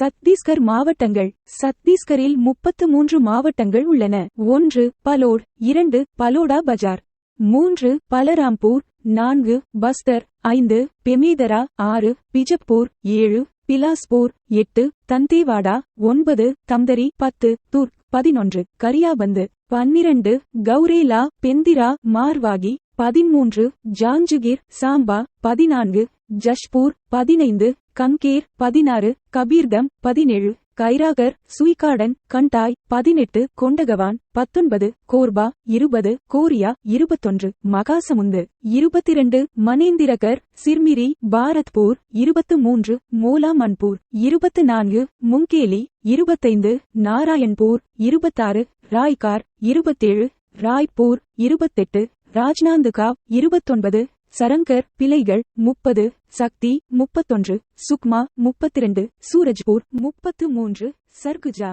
சத்தீஸ்கர் மாவட்டங்கள். சத்தீஸ்கரில் முப்பத்து மூன்று மாவட்டங்கள் உள்ளன. ஒன்று பலோட். இரண்டு பலோடா பஜார். மூன்று பலராம்பூர். நான்கு பஸ்தர். ஐந்து பெமீதரா. ஆறு பிஜப்பூர். ஏழு பிலாஸ்பூர். எட்டு தந்தேவாடா. ஒன்பது தம்தரி பத்து துர்க் பதினொன்று கரியாபந்து பன்னிரண்டு கௌரேலா பெந்திரா மார்வாகி பதிமூன்று ஜாஞ்சுகிர் சாம்பா பதினான்கு ஜஷ்பூர் பதினைந்து கங்கேர் பதினாறு கபீர்தம் பதினேழு கைராகர் சுய்காடன் கண்டாய் பதினெட்டு கொண்டகவான் பத்தொன்பது கோர்பா இருபது கோரியா இருபத்தொன்று மகாசமுந்து இருபத்திரண்டு மனேந்திரகர் சிர்மிரி பாரத்பூர் இருபத்து மூன்று மோலா மன்பூர் இருபத்து நான்கு முங்கேலி இருபத்தைந்து நாராயண்பூர் இருபத்தாறு ராய்கார் இருபத்தேழு ராய்பூர் இருபத்தெட்டு ராஜ்நாந்துகாவ் இருபத்தொன்பது சரங்கர் பிழைகள் முப்பது சக்தி முப்பத்தொன்று சுக்மா முப்பத்திரண்டு சூரஜ்பூர் முப்பத்து மூன்று சர்குஜா.